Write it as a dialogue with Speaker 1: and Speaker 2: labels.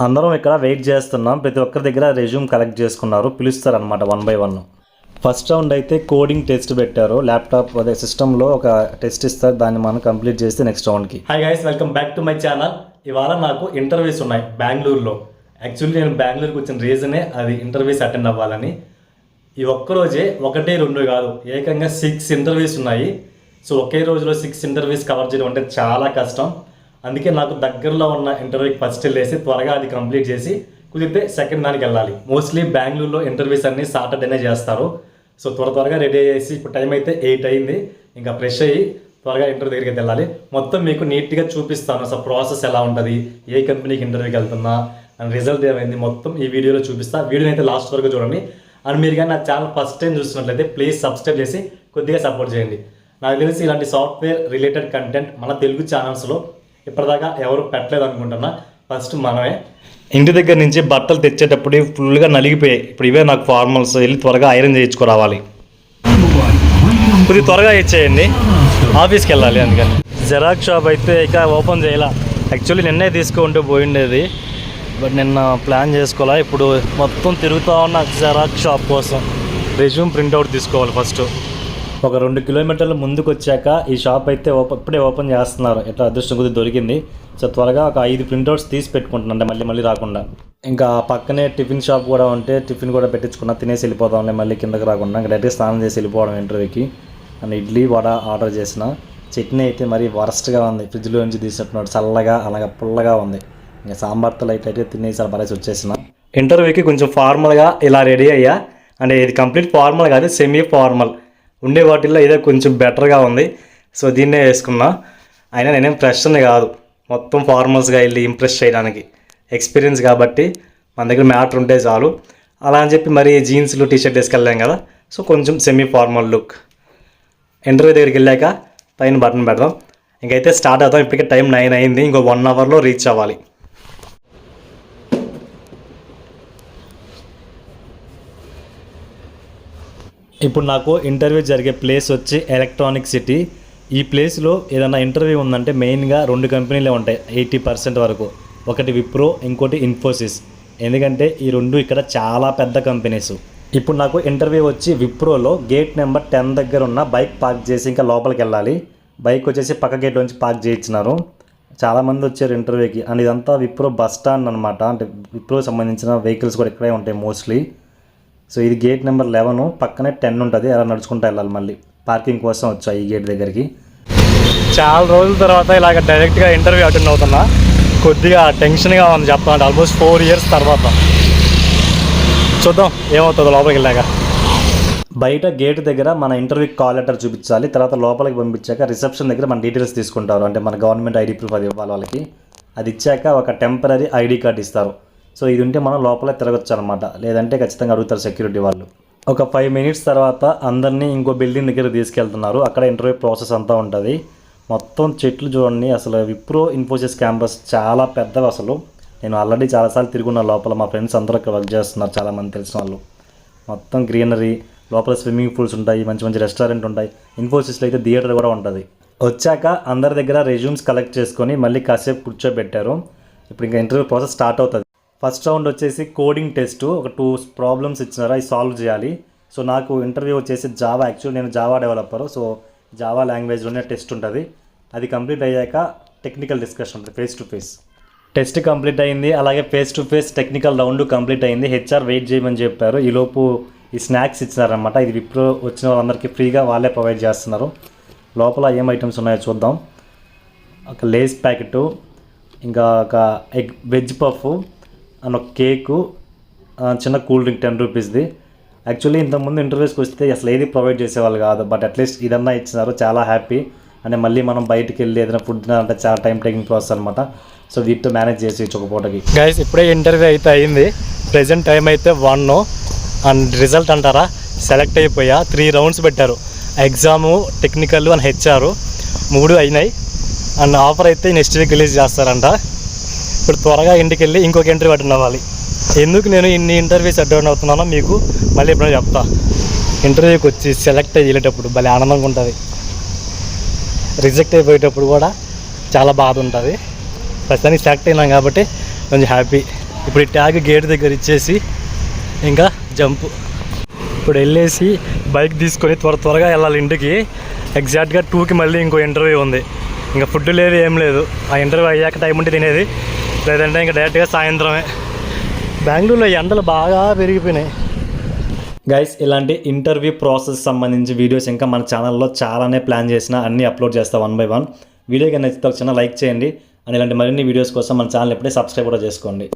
Speaker 1: అందరం ఇక్కడ వెయిట్ చేస్తున్నాం. ప్రతి ఒక్కరి దగ్గర రెజ్యూమ్ కలెక్ట్ చేసుకున్నారు. పిలుస్తారనమాట one by one. First round అయితే కోడింగ్ టెస్ట్ పెట్టారు. ల్యాప్టాప్ అదే సిస్టంలో ఒక టెస్ట్ ఇస్తారు. దాన్ని మనం కంప్లీట్ చేస్తే next రౌండ్కి. Hi guys welcome back to my channel ఇవాళ నాకు ఇంటర్వ్యూస్ ఉన్నాయి బెంగళూరులో. యాక్చువల్లీ నేను బెంగళూరుకి వచ్చిన రీజనే అది ఇంటర్వ్యూస్ అటెండ్ అవ్వాలని. ఈ ఒక్కరోజే ఒకటి రెండు కాదు. ఏకంగా సిక్స్ ఇంటర్వ్యూస్ ఉన్నాయి. సో ఒకే రోజులో సిక్స్ ఇంటర్వ్యూస్ కవర్ చేయడం అంటే చాలా కష్టం. అందుకే నాకు దగ్గరలో ఉన్న ఇంటర్వ్యూకి ఫస్ట్ వెళ్ళేసి త్వరగా అది కంప్లీట్ చేసి కుదిరితే సెకండ్ దానికి వెళ్ళాలి. మోస్ట్లీ బెంగళూరులో ఇంటర్వ్యూస్ అన్ని సాటర్డేనే చేస్తారు. సో త్వర త్వరగా రెడీ చేసి ఇప్పుడు టైం అయితే ఎయిట్ అయింది. ఇంకా ఫ్రెష్ అయ్యి త్వరగా ఇంటర్వ్యూ దగ్గరికి వెళ్ళాలి. మొత్తం మీకు నీట్గా చూపిస్తాను. అసలు ప్రాసెస్ ఎలా ఉంటుంది? ఏ కంపెనీకి ఇంటర్వ్యూకి వెళ్తున్నా? అండ్ రిజల్ట్ ఏమైంది? మొత్తం ఈ వీడియోలో చూపిస్తా. వీడియోని అయితే లాస్ట్ వరకు చూడండి. అండ్ మీరు కానీ నా ఛానల్ ఫస్ట్ టైం చూసినట్లయితే ప్లీజ్ సబ్స్క్రైబ్ చేసి కొద్దిగా సపోర్ట్ చేయండి. నాకు తెలిసి ఇలాంటి సాఫ్ట్వేర్ రిలేటెడ్ కంటెంట్ మన తెలుగు ఛానల్స్లో ఇప్పటిదాకా ఎవరు పెట్టలేదు అనుకుంటున్నా. ఫస్ట్ మనమే. ఇంటి దగ్గర నుంచి బట్టలు తెచ్చేటప్పుడు ఫుల్గా నలిగిపోయాయి. ఇప్పుడు ఇవే నాకు ఫార్మల్స్. వెళ్ళి త్వరగా ఐరన్ చేయించుకురావాలి. కొద్దిగా త్వరగా ఇచ్చేయండి. ఆఫీస్కి వెళ్ళాలి అందుకని. జెరాక్స్ షాప్ అయితే ఇక ఓపెన్ చేయాల? యాక్చువల్లీ నిన్నే తీసుకుంటూ పోయిండేది. బట్ నిన్న ప్లాన్ చేసుకోవాలా? ఇప్పుడు మొత్తం తిరుగుతూ ఉన్న జెరాక్స్ షాప్ కోసం. రెజ్యూమ్ ప్రింట్అవుట్ తీసుకోవాలి ఫస్ట్ ఒక రెండు కిలోమీటర్లు ముందుకు వచ్చాక ఈ షాప్ అయితే ఓపెన్ ఇప్పుడే ఓపెన్ చేస్తున్నారు. ఎట్లా అదృష్టం కొద్ది దొరికింది. సో త్వరగా ఒక ఐదు ప్రింట్అవుట్స్ తీసి పెట్టుకుంటున్నాను మళ్ళీ మళ్ళీ రాకుండా. ఇంకా పక్కనే టిఫిన్ షాప్ కూడా ఉంటే టిఫిన్ కూడా పెట్టించుకున్నా తినేసి వెళ్ళిపోతాంలే మళ్ళీ కిందకి రాకుండా. ఇంకా డైరెక్ట్ స్నానం చేసి వెళ్ళిపోవడం ఇంటర్వ్యూకి. అండ్ ఇడ్లీ వడ ఆర్డర్ చేసిన. చట్నీ అయితే మరీ వరస్ట్గా ఉంది. ఫ్రిడ్జ్లో నుంచి తీసినట్టున్నాడు. చల్లగా అలాగా పుల్లగా ఉంది. ఇంకా సాంబార్తో లైట్ అయితే తినేసి అలా వచ్చేసిన. ఇంటర్వ్యూకి కొంచెం ఫార్మల్గా ఇలా రెడీ అయ్యా. అంటే ఇది కంప్లీట్ ఫార్మల్ కాదు సెమీ ఫార్మల్. ఉండే వాటిల్లో ఇదే కొంచెం బెటర్గా ఉంది. సో దీన్నే వేసుకున్నా. అయినా నేనేం ఫ్రెష్ని కాదు. మొత్తం ఫార్మల్స్గా వెళ్ళి ఇంప్రెస్ చేయడానికి. ఎక్స్పీరియన్స్ కాబట్టి మన దగ్గర మ్యాటర్ ఉంటే చాలు. అలా అని చెప్పి మరి జీన్స్లు టీషర్ట్ వేసుకెళ్ళాం కదా. సో కొంచెం సెమీ ఫార్మల్ లుక్. ఇంటర్వ్యూ దగ్గరికి వెళ్ళాక పైన బటన్ పెడదాం. ఇంకైతే స్టార్ట్ అవుతాం ఇప్పటికే టైం నైన్ అయింది. ఇంకో వన్ అవర్లో రీచ్ అవ్వాలి. ఇప్పుడు నాకు ఇంటర్వ్యూ జరిగే ప్లేస్ వచ్చి ఎలక్ట్రానిక్ సిటీ. ఈ ప్లేస్లో ఏదైనా ఇంటర్వ్యూ ఉందంటే మెయిన్గా రెండు కంపెనీలే ఉంటాయి ఎయిటీ పర్సెంట్ వరకు. ఒకటి విప్రో ఇంకోటి ఇన్ఫోసిస్. ఎందుకంటే ఈ రెండు ఇక్కడ చాలా పెద్ద కంపెనీస్. ఇప్పుడు నాకు ఇంటర్వ్యూ వచ్చి విప్రోలో గేట్ నెంబర్ టెన్ దగ్గర ఉన్న బైక్ పార్క్ చేసి ఇంకా లోపలికి వెళ్ళాలి. బైక్ వచ్చేసి పక్క గేట్ నుంచి పార్క్ చేయించినారు. చాలామంది వచ్చారు ఇంటర్వ్యూకి. అండ్ ఇదంతా విప్రో బస్ స్టాండ్ అనమాట అంటే విప్రో సంబంధించిన వెహికల్స్ కూడా ఇక్కడే ఉంటాయి మోస్ట్లీ. సో ఇది గేట్ నెంబర్ లెవెన్ పక్కనే టెన్ ఉంటుంది. అలా నడుచుకుంటూ వెళ్ళాలి మళ్ళీ. పార్కింగ్ కోసం వచ్చా ఈ గేట్ దగ్గరికి. చాలా రోజుల తర్వాత ఇలాగ డైరెక్ట్గా ఇంటర్వ్యూ అటెండ్ అవుతున్నా. కొద్దిగా టెన్షన్గా ఉంది చెప్పాలంటే. ఆల్మోస్ట్ ఫోర్ ఇయర్స్ తర్వాత. చూద్దాం ఏమవుతుందో లోపలికి వెళ్ళాక. బయట గేట్ దగ్గర మన ఇంటర్వ్యూ కాల్ లెటర్ చూపించాలి. తర్వాత లోపలికి పంపించాక రిసెప్షన్ దగ్గర మన డీటెయిల్స్ తీసుకుంటారు. అంటే మన గవర్నమెంట్ ఐడి ప్రూఫ్ అది ఇవ్వాలి వాళ్ళకి. అది ఇచ్చాక ఒక టెంపరీ ఐడి కార్డ్ ఇస్తారు. సో ఇది ఉంటే మనం లోపలే తిరగచ్చు అనమాట లేదంటే ఖచ్చితంగా అడుగుతారు సెక్యూరిటీ వాళ్ళు. ఒక ఫైవ్ మినిట్స్ తర్వాత అందరినీ ఇంకో బిల్డింగ్ దగ్గర తీసుకెళ్తున్నారు. అక్కడ ఇంటర్వ్యూ ప్రాసెస్ అంతా ఉంటుంది. మొత్తం చెట్లు చూడండి అసలు విప్రో ఇన్ఫోసిస్ క్యాంపస్ చాలా పెద్దవి అసలు. నేను ఆల్రెడీ చాలాసార్లు తిరుగున్న లోపల మా ఫ్రెండ్స్ అందరూ ఇక్కడ వర్క్ చేస్తున్నారు చాలామంది తెలిసిన వాళ్ళు. మొత్తం గ్రీనరీ లోపల స్విమ్మింగ్ పూల్స్ ఉంటాయి మంచి మంచి రెస్టారెంట్ ఉంటాయి. ఇన్ఫోసిస్లో అయితే థియేటర్ కూడా ఉంటుంది. వచ్చాక అందరి దగ్గర రెజ్యూమ్స్ కలెక్ట్ చేసుకొని మళ్ళీ కాసేపు కూర్చోబెట్టారు. ఇప్పుడు ఇంకా ఇంటర్వ్యూ ప్రాసెస్ స్టార్ట్ అవుతుంది. ఫస్ట్ రౌండ్ వచ్చేసి కోడింగ్ టెస్ట్ ఒక టూ ప్రాబ్లమ్స్ ఇచ్చినారు అవి సాల్వ్ చేయాలి. సో నాకు ఇంటర్వ్యూ వచ్చేసి జావా యాక్చువల్ నేను జావా డెవలపర్ సో జావా లాంగ్వేజ్లోనే టెస్ట్ ఉంటుంది. అది కంప్లీట్ అయ్యాక టెక్నికల్ డిస్కషన్ ఉంటుంది face to face test complete అయింది అలాగే face to face technical round complete అయింది. హెచ్ఆర్ వెయిట్ చేయమని చెప్పారు. ఈలోపు ఈ స్నాక్స్ ఇచ్చినారనమాట ఇది విప్రో వచ్చిన వాళ్ళందరికీ ఫ్రీగా వాళ్ళే ప్రొవైడ్ చేస్తున్నారు. లోపల ఏం ఐటమ్స్ ఉన్నాయో చూద్దాం. ఒక లేస్ ప్యాకెట్ ఇంకా ఒక ఎగ్ వెజ్ పఫ్ అండ్ ఒక కేకు చిన్న కూల్ డ్రింక్ టెన్ రూపీస్ది. యాక్చువల్లీ ఇంతకుముందు ఇంటర్వ్యూస్కి వస్తే అసలు ఏది ప్రొవైడ్ చేసేవాళ్ళు కాదు. బట్ అట్లీస్ట్ ఇదన్నా ఇచ్చినారు. చాలా హ్యాపీ. అంటే మళ్ళీ మనం బయటికి వెళ్ళి ఏదైనా ఫుడ్ తినాలంటే చాలా టైం టేకింగ్ ప్రాసెస్ అనమాట సో వీటితో మేనేజ్ చేసి ఒక పూటకి గైస్ ఇప్పుడే ఇంటర్వ్యూ అయితే అయింది. ప్రెసెంట్ టైం అయితే వన్ అండ్ రిజల్ట్ అంటారా? సెలెక్ట్ అయిపోయా. త్రీ రౌండ్స్ పెట్టారు. ఎగ్జాము టెక్నికల్ అండ్ హెచ్ఆర్ మూడు అయినాయి. అండ్ ఆఫర్ అయితే నెక్స్ట్ వీక్ రిలీజ్ చేస్తారంట. ఇప్పుడు త్వరగా ఇంటికి వెళ్ళి ఇంకొక ఎంట్రీ అటెండ్ అవ్వాలి ఎందుకు నేను ఇన్ని ఇంటర్వ్యూస్ అటెండ్ అవుతున్నానో మీకు మళ్ళీ ఎప్పుడైనా చెప్తా. ఇంటర్వ్యూకి వచ్చి సెలెక్ట్ అయ్యేటప్పుడు భలే ఆనందంగా ఉంటుంది. రిజెక్ట్ అయిపోయేటప్పుడు కూడా చాలా బాధ ఉంటుంది. ప్రస్తుతానికి సెలెక్ట్ అయినాం కాబట్టి కొంచెం హ్యాపీ. ఇప్పుడు ఈ ట్యాగ్ గేట్ దగ్గర ఇచ్చేసి ఇంకా జంప్. ఇప్పుడు వెళ్ళేసి బైక్ తీసుకొని త్వర త్వరగా వెళ్ళాలి ఇంటికి. ఎగ్జాక్ట్గా టూకి మళ్ళీ ఇంకో ఇంటర్వ్యూ ఉంది. ఇంకా ఫుడ్ లేదు ఏం లేదు. ఆ ఇంటర్వ్యూ అయ్యాక టైం ఉంటే తినేది. లేదంటే ఇంకా డైరెక్ట్గా సాయంత్రమే. బెంగళూరులో ఎండలు బాగా పెరిగిపోయినాయి. గైస్ ఇలాంటి ఇంటర్వ్యూ ప్రాసెస్ సంబంధించి వీడియోస్ ఇంకా మన ఛానల్లో చాలానే ప్లాన్ చేసిన అన్నీ అప్లోడ్ చేస్తా వన్ బై వన్. వీడియో కానీ నచ్చితే ఒక చిన్న లైక్ చేయండి. అండ్ ఇలాంటి మరిన్ని వీడియోస్ కోసం మన ఛానల్ ఎప్పుడే సబ్స్క్రైబ్ కూడా చేసుకోండి.